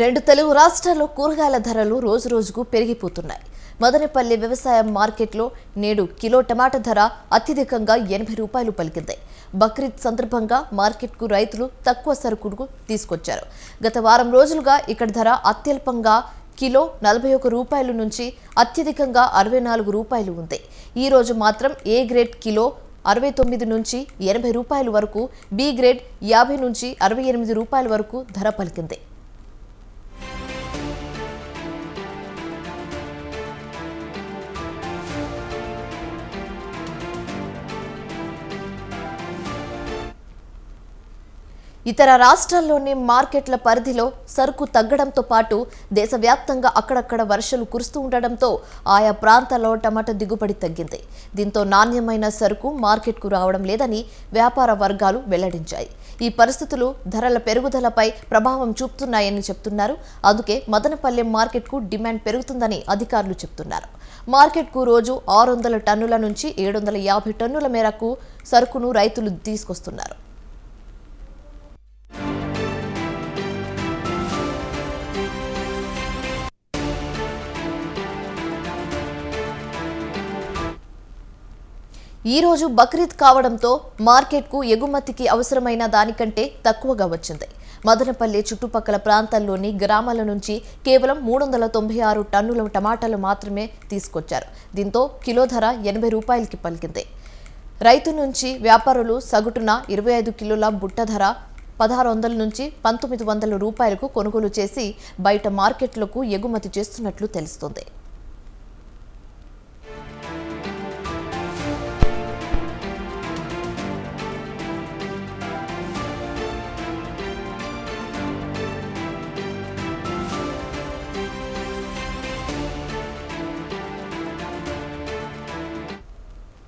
రెండు తెలుగు రాష్ట్రాల్లో కూరగాయల ధరలు రోజు రోజుకు పెరిగిపోతున్నాయి. మదనపల్లి వ్యవసాయ మార్కెట్లో నేడు కిలో టమాటా ధర అత్యధికంగా ఎనభై రూపాయలు పలికింది. బక్రీద్ సందర్భంగా మార్కెట్కు రైతులు తక్కువ సరుకును తీసుకొచ్చారు. గత వారం రోజులుగా ఇక్కడ ధర అత్యల్పంగా కిలో నలభై ఒక రూపాయల నుంచి అత్యధికంగా అరవై నాలుగు రూపాయలు ఉంది. ఈ రోజు మాత్రం ఏ గ్రేడ్ కిలో అరవై తొమ్మిది నుంచి ఎనభై రూపాయల వరకు బి గ్రేడ్ యాభై నుంచి అరవై ఎనిమిది రూపాయల వరకు ధర పలికింది. ఇతర రాష్ట్రాల్లోని మార్కెట్ల పరిధిలో సరుకు తగ్గడంతో పాటు దేశవ్యాప్తంగా అక్కడక్కడ వర్షాలు కురుస్తూ ఉండడంతో ఆయా ప్రాంతాల్లో టమాటా దిగుబడి తగ్గింది. దీంతో నాణ్యమైన సరుకు మార్కెట్కు రావడం లేదని వ్యాపార వర్గాలు వెల్లడించాయి. ఈ పరిస్థితులు ధరల పెరుగుదలపై ప్రభావం చూపుతున్నాయని చెప్తున్నారు. అందుకే మదనపల్లె మార్కెట్కు డిమాండ్ పెరుగుతుందని అధికారులు చెప్తున్నారు. మార్కెట్కు రోజు ఆరు వందల టన్నుల నుంచి ఏడు వందల యాభై టన్నుల మేరకు సరుకును రైతులు తీసుకొస్తున్నారు. ఈరోజు బక్రీద్ కావడంతో మార్కెట్కు ఎగుమతికి అవసరమైన దానికంటే తక్కువగా వచ్చింది. మదనపల్లి చుట్టుపక్కల ప్రాంతాల్లోని గ్రామాల నుంచి కేవలం మూడు వందల తొంభై ఆరు టన్నుల టమాటాలు మాత్రమే తీసుకొచ్చారు. దీంతో కిలో ధర ఎనభై రూపాయలకి పలికింది. రైతు నుంచి వ్యాపారులు సగటున ఇరవై ఐదు కిలోల బుట్ట ధర పదహారు వందల నుంచి పంతొమ్మిది వందల రూపాయలకు కొనుగోలు చేసి బయట మార్కెట్లకు ఎగుమతి చేస్తున్నట్లు తెలుస్తోంది.